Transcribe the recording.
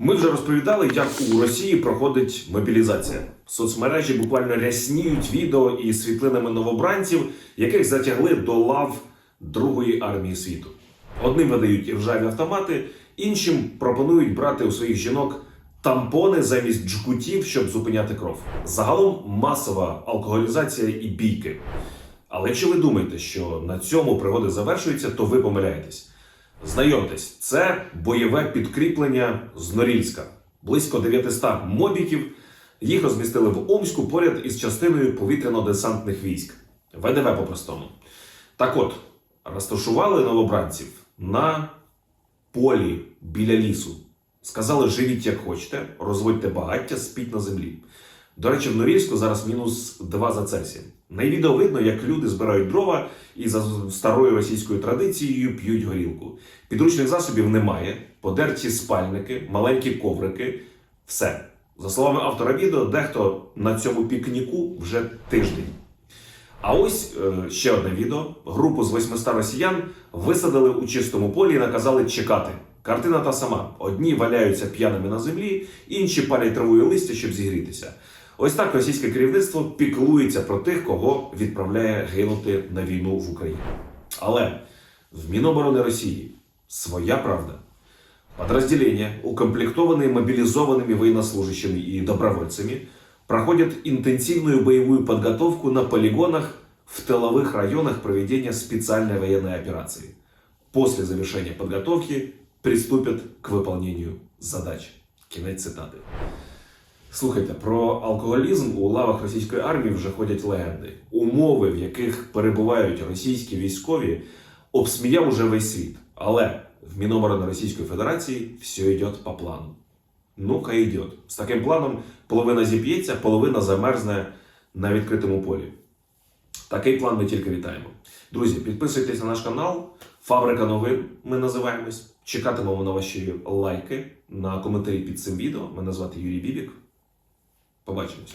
Ми вже розповідали, як у Росії проходить мобілізація. Соцмережі буквально рясніють відео і світлинами новобранців, яких затягли до лав Другої армії світу. Одним видають іржаві автомати, іншим пропонують брати у своїх жінок тампони замість джгутів, щоб зупиняти кров. Загалом масова алкоголізація і бійки. Але якщо ви думаєте, що на цьому пригоди завершуються, то ви помиляєтесь. Знайомтесь, це бойове підкріплення з Норільська. Близько 900 мобіків. Їх розмістили в Омську поряд із частиною повітряно-десантних військ. ВДВ по-простому. Так от, розташували новобранців на полі біля лісу. Сказали, живіть як хочете, розводьте багаття, спіть на землі. До речі, в Норільську зараз мінус 2 за Цельсієм. На відео видно, як люди збирають дрова і за старою російською традицією п'ють горілку. Підручних засобів немає, подерті спальники, маленькі коврики. Все. За словами автора відео, дехто на цьому пікніку вже тиждень. А ось е, ще одне відео. Групу з 800 росіян висадили у чистому полі і наказали чекати. Картина та сама: одні валяються п'яними на землі, інші палять траву листя, щоб зігрітися. Ось так російське керівництво піклується про тих, кого відправляє гинути на війну в Україну. Але в Міноборони Росії своя правда. Подразделения, укомплектованные мобилизованными военнослужащими и добровольцами, проходят интенсивную боевую подготовку на полигонах в тыловых районах проведения специальной военной операции. После завершения подготовки приступят к выполнению задач. Кінець цитати. Слухайте, про алкоголізм у лавах російської армії вже ходять легенди. Умови, в яких перебувають російські військові, обсміяв уже весь світ. Але в Міноборони Російської Федерації все йде по плану. Ну, хай йде. З таким планом половина зіп'ється, половина замерзне на відкритому полі. Такий план ми тільки вітаємо. Друзі, підписуйтесь на наш канал. Фабрика новин. Ми називаємось. Чекатимемо на ваші лайки, на коментарі під цим відео. Мене звати Юрій Бібік. Побачимось.